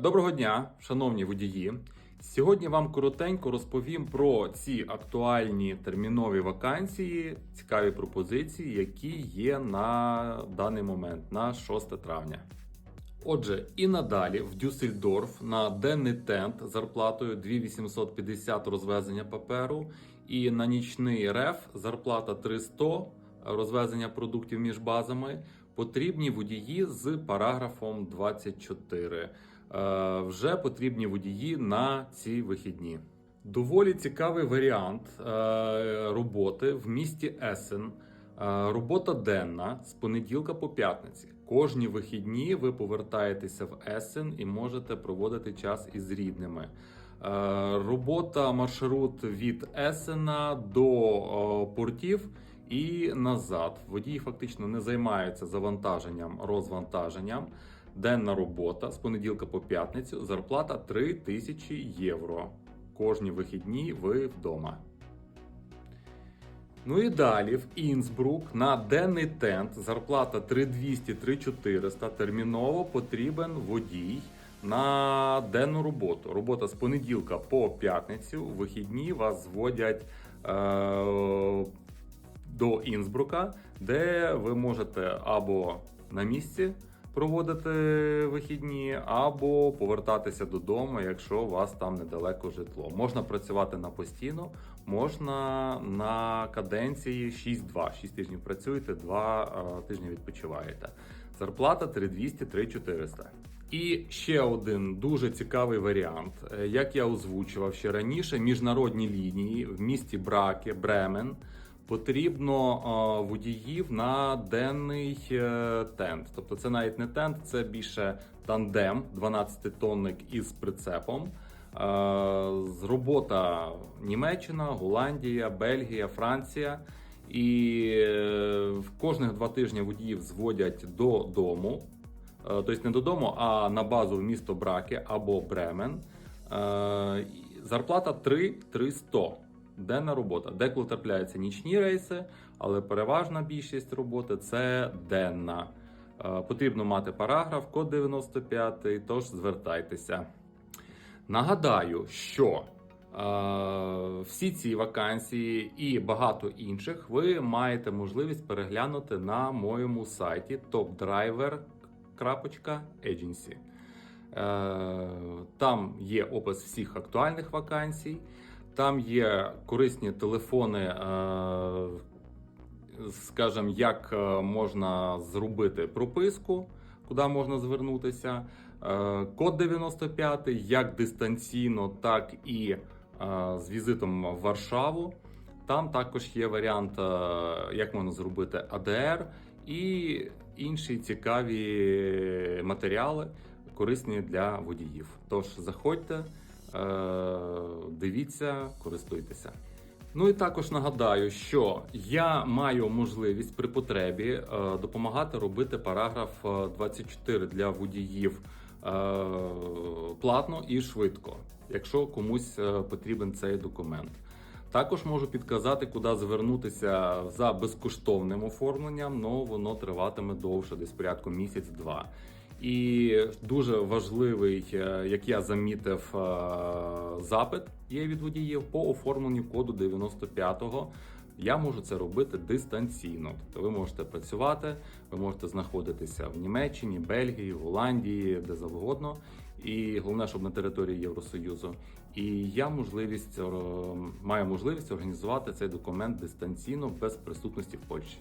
Доброго дня, шановні водії. Сьогодні вам коротенько розповім про ці актуальні термінові вакансії, цікаві пропозиції, які є на даний момент, на 6 травня. Отже, і надалі в Дюссельдорф на денний тент зарплатою 2850 розвезення паперу, і на нічний реф зарплата 300 розвезення продуктів між базами. Потрібні водії з параграфом 24. Е, вже потрібні водії на ці вихідні. Доволі цікавий варіант е, роботи в місті Есен. Е, Робота денна з понеділка по п'ятниці. Кожні вихідні ви повертаєтеся в Есен і можете проводити час із рідними. Робота маршрут від Есена до портів і назад. Водій фактично не займається завантаженням, розвантаженням. Денна робота з понеділка по п'ятницю. Зарплата 3 тисячі євро. Кожні вихідні ви вдома. Ну і далі в Інсбрук на денний тент зарплата 3200-3400 терміново потрібен водій на денну роботу. Робота з понеділка по п'ятницю. Вихідні вас зводять е- до Інсбрука, де ви можете або на місці проводити вихідні, або повертатися додому, якщо у вас там недалеко житло. Можна працювати на постійно, можна на каденції 6-2. 6 тижнів працюєте, 2 тижні відпочиваєте. Зарплата 3200-3400. І ще один дуже цікавий варіант, Е, як я озвучував ще раніше, міжнародні лінії в місті Браке, Бремен. Потрібно е, водіїв на денний е, тент. Тобто це навіть не тент, це більше тандем, 12-тонник із прицепом. Е, з робота Німеччина, Голландія, Бельгія, Франція. І в кожних два тижні водіїв зводять додому. Тобто не додому, а на базу в місто Браке або Бремен. Зарплата 3 300. Денна робота. Деколи трапляються нічні рейси, але переважна більшість роботи це денна. Е, Потрібно мати параграф, код 95, тож звертайтеся. Нагадаю, що е, всі ці вакансії і багато інших ви маєте можливість переглянути на моєму сайті topdriver.agency. Е, Там є опис всіх актуальних вакансій, там є корисні телефони, е, скажімо, як е, можна зробити прописку, куди можна звернутися. Е, Код 95, як дистанційно, так і з візитом в Варшаву. Там також є варіант, як можна зробити АДР і інші цікаві матеріали, корисні для водіїв. Тож заходьте, дивіться, користуйтеся. Ну і також нагадаю, що я маю можливість при потребі е, допомагати робити параграф е, 24 для водіїв е, платно і швидко, якщо комусь е, потрібен цей документ. Також можу підказати, куди звернутися за безкоштовним оформленням, але воно триватиме довше, десь порядку місяць-два. І дуже важливий, е, як я замітив, е, запит є від водіїв по оформленню коду 95-го. Я можу це робити дистанційно. Тобто ви можете працювати, ви можете знаходитися в Німеччині, Бельгії, Голландії, де завгодно. І головне, щоб на території Євросоюзу. І я можливість е, маю можливість організувати цей документ дистанційно без присутності в Польщі.